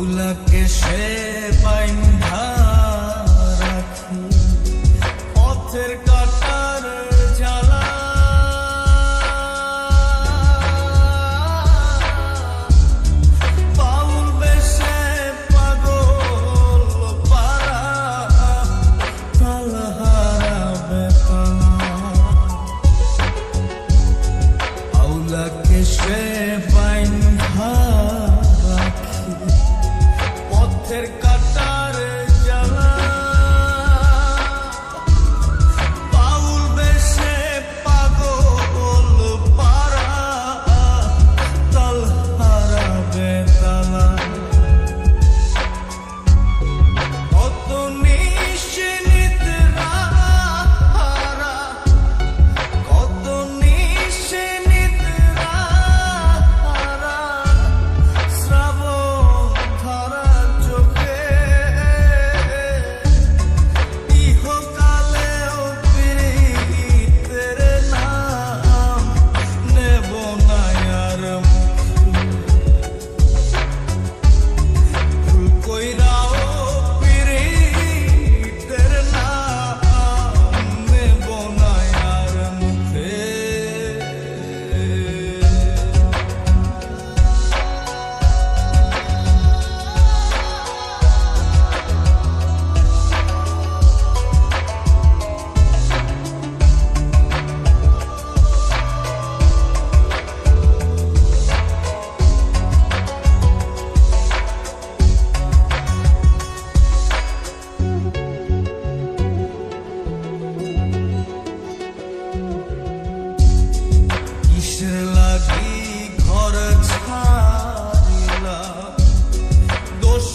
মৌলাকে সে বাইন্ধা রাখি। পথের